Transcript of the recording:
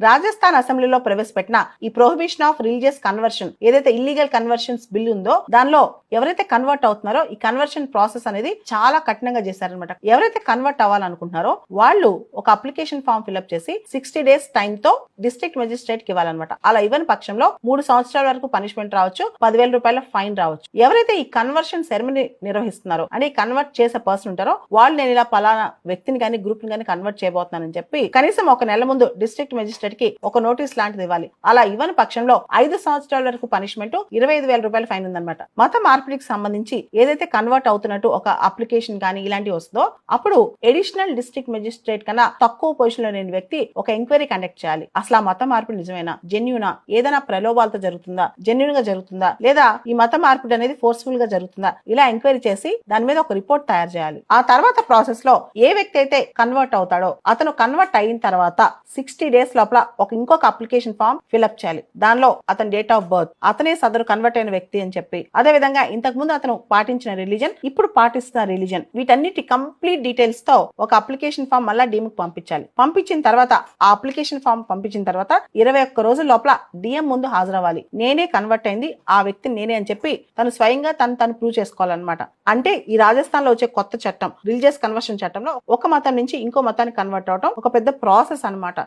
రాజస్థాన్ అసెంబ్లీలో ప్రవేశపెట్టిన ఈ ప్రొహిబిషన్ ఆఫ్ రిలీజియస్ కన్వర్షన్ ఏదైతే ఇల్లీగల్ కన్వర్షన్స్ బిల్ ఉందో దానిలో ఎవరైతే కన్వర్ట్ అవుతున్నారో ఈ కన్వర్షన్ ప్రాసెస్ అనేది చాలా కఠినంగా చేశారనమాట ఎవరైతే కన్వర్ట్ అవ్వాలనుకుంటున్నారో వాళ్ళు ఒక అప్లికేషన్ ఫామ్ ఫిల్అప్ చేసి సిక్స్టీ డేస్ టైం తో డిస్ట్రిక్ట్ మెజిస్ట్రేట్కి ఇవ్వాలన్నమాట. అలా ఇవ్వని పక్షంలో మూడు సంవత్సరాల వరకు పనిష్మెంట్ రావచ్చు పదివేల రూపాయల ఫైన్ రావచ్చు. ఎవరైతే ఈ కన్వర్షన్ సెరమనీ నిర్వహిస్తున్నారో అంటే కన్వర్ట్ చేసే పర్సన్ ఉంటారో వాళ్ళు నేను ఇలా పలానా వ్యక్తిని కానీ గ్రూప్ని కానీ కన్వర్ట్ చేయబోతున్నానని చెప్పి కనీసం ఒక నెల ముందు డిస్ట్రిక్ట్ మెజిస్ట్రేట్ కి ఒక నోటీస్ లాంటిది ఇవ్వాలి. అలా ఇవ్వని పక్షంలో ఐదు సంవత్సరాల వరకు పనిష్మెంట్ ఇరవై ఐదు వేల రూపాయల ఫైన్ ఉందన్నమాట. మత మార్పిడికి సంబంధించి ఏదైతే కన్వర్ట్ అవుతున్నట్టు ఒక అప్లికేషన్ కానీ ఇలాంటివి వస్తుందో అప్పుడు ఎడిషనల్ డిస్ట్రిక్ట్ మెజిస్ట్రేట్ కన్నా తక్కువ పొజిషన్లో లేని వ్యక్తి ఒక ఎంక్వైరీ కండక్ట్ చేయాలి. అసలు ఆ మత మార్పిడి నిజమేనా? జెన్యునా? ఏదైనా ప్రలోభాలతో జరుగుతుందా? జెన్యున్గా జరుగుతుందా? లేదా ఈ మత మార్పిడి అనేది ఫోర్స్ఫుల్గా జరుగుతుందా? ఇలా ఎంక్వైరీ చేసి దాని మీద ఒక రిపోర్ట్ తయారు చేయాలి. ఆ తర్వాత ప్రాసెస్లో ఏ వ్యక్తి అయితే కన్వర్ట్ అవుతాడో అతను కన్వర్ట్ అయిన తర్వాత సిక్స్టీ డేస్ లోపల ఒక ఇంకొక అప్లికేషన్ ఫామ్ ఫిల్అప్ చేయాలి. దానిలో అతని డేట్ ఆఫ్ బర్త్ అతనే సదరు కన్వర్ట్ అయిన వ్యక్తి అని చెప్పి. అదే విధంగా ఇంతకు ముందు అతను పాటించిన రిలీజన్ ఇప్పుడు పాటిస్తున్న రిలీజన్ వీటన్నిటి కంప్లీట్ డీటెయిల్స్తో ఒక అప్లికేషన్ ఫామ్ మళ్ళా డీమ్కి పంపించాలి. పంపించిన తర్వాత ఆ అప్లికేషన్ ఫామ్ పంపించిన తర్వాత ఇరవై ఒక్క రోజుల లోపల డిఎం ముందు హాజరవ్వాలి. నేనే కన్వర్ట్ అయింది ఆ వ్యక్తిని నేనే అని చెప్పి తను స్వయంగా తను తను ప్రూవ్ చేసుకోవాలన్నమాట. అంటే ఈ రాజస్థాన్లో వచ్చే కొత్త చట్టం రిలీజియస్ కన్వర్షన్ చట్టంలో ఒక మతం నుంచి ఇంకో మతానికి కన్వర్ట్ అవడం ఒక పెద్ద ప్రాసెస్ అన్నమాట.